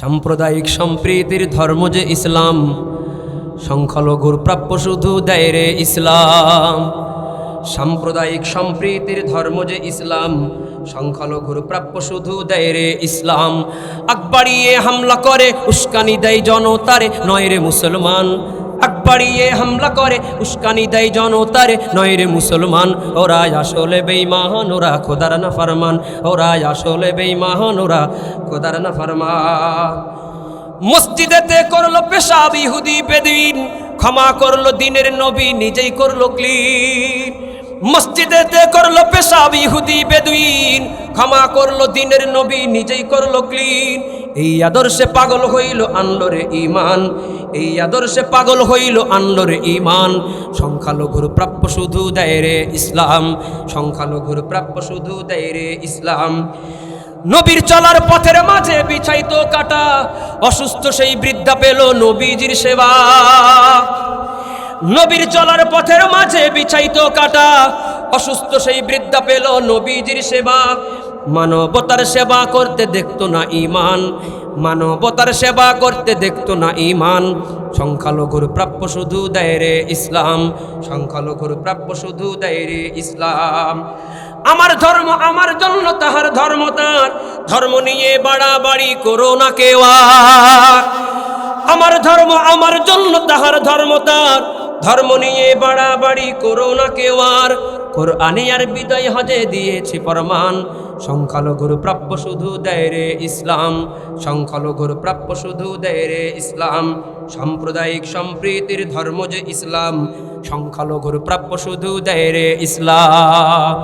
সাম্প্রদায়িক সম্প্রীতির ধর্ম যে ইসলাম, সংখ্যালঘুর প্রাপ্য শুধু দেয় রে ইসলাম। সাম্প্রদায়িক সম্প্রীতির ধর্ম যে ইসলাম, সংখ্যালঘুর প্রাপ্য শুধু দেয় রে ইসলাম আকবাড়িয়ে হামলা করে, উস্কানি দেয় জনতারে নয় রে মুসলমান। আকবাড়িয়ে হামলা করে। উস্কানি দেয় জনতারে। নয় রে মুসলমান ওরা আসলে বেইমান ওরা খোদার না ফরমান। ওরা আসলে বেইমান ওরা খোদার না ফরমান। মসজিদেতে করল পেশাব ইহুদি বেদিন, ক্ষমা করল দিনের নবী, নিজেই করল ক্লিন। মসজিদেতে করল পেশাব ইহুদি বেদুইন ক্ষমা করল দিনের নবী, নিজেই করল ক্লিন। এই আদর্শে পাগল হইল আনলো রে ইমান এই আদর্শে পাগল হইল আনলো রে ইমান সংখ্যালঘুর প্রাপ্য শুধু দেয় রে ইসলাম, সংখ্যালঘুর প্রাপ্য শুধু দেয় রে ইসলাম। নবীর চলার পথের মাঝে বিছাইত কাটা, অসুস্থ সেই বৃদ্ধা পেল নবীজির সেবা। নবীর চলার পথের মাঝে বিছাইত কাটা, অসুস্থ সেই বৃদ্ধা পেল নবীজির সেবা। মানবতার সেবা করতে দেখতো না ইমান মানবতার সেবা করতে দেখতো না ইমান সংখ্যালঘুর প্রাপ্য শুধু দেয় রে ইসলাম, সংখ্যালঘুর প্রাপ্য শুধু দেয় রে ইসলাম। আমার ধর্ম আমার জন্য, তাহার ধর্ম তার। ধর্ম নিয়ে বাড়াবাড়ি করো না কেউ আমার ধর্ম আমার জন্য, তাহার ধর্ম তার। ধর্ম নিয়ে বাড়াবাড়ি করো না কেউ আর। কোরআনে আর বিদায় হজে দিয়েছি প্রমাণ সংখ্যালঘুর প্রাপ্য শুধু দেয় রে ইসলাম। সংখ্যালঘুর প্রাপ্য শুধু দেয় রে ইসলাম। সাম্প্রদায়িক সম্প্রীতির ধর্ম যে ইসলাম, সংখ্যালঘুর প্রাপ্য শুধু দেয় রে ইসলাম।